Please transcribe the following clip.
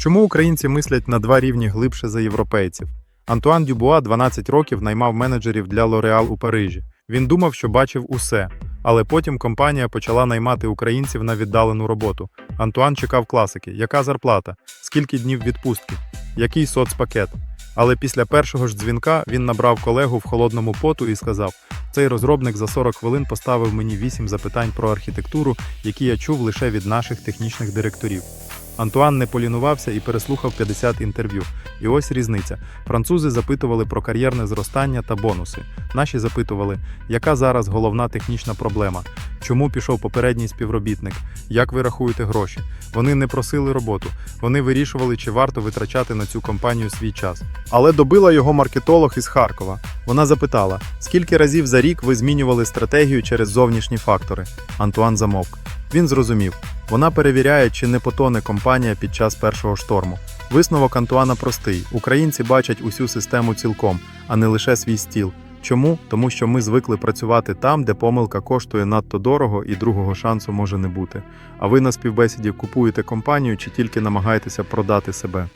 Чому українці мислять на два рівні глибше за європейців? Антуан Дюбуа 12 років наймав менеджерів для L'Oréal у Парижі. Він думав, що бачив усе. Але потім компанія почала наймати українців на віддалену роботу. Антуан чекав класики: яка зарплата, скільки днів відпустки, який соцпакет. Але після першого ж дзвінка він набрав колегу в холодному поту і сказав: цей розробник за 40 хвилин поставив мені 8 запитань про архітектуру, які я чув лише від наших технічних директорів. Антуан не полінувався і переслухав 50 інтерв'ю. І ось різниця. Французи запитували про кар'єрне зростання та бонуси. Наші запитували, яка зараз головна технічна проблема, чому пішов попередній співробітник, як ви рахуєте гроші. Вони не просили роботу, вони вирішували, чи варто витрачати на цю компанію свій час. Але добила його маркетолог із Харкова. Вона запитала, скільки разів за рік ви змінювали стратегію через зовнішні фактори. Антуан замовк. Він зрозумів. Вона перевіряє, чи не потоне компанія під час першого шторму. Висновок Антуана простий: українці бачать усю систему цілком, а не лише свій стіл. Чому? Тому що ми звикли працювати там, де помилка коштує надто дорого і другого шансу може не бути. А ви на співбесіді купуєте компанію чи тільки намагаєтеся продати себе.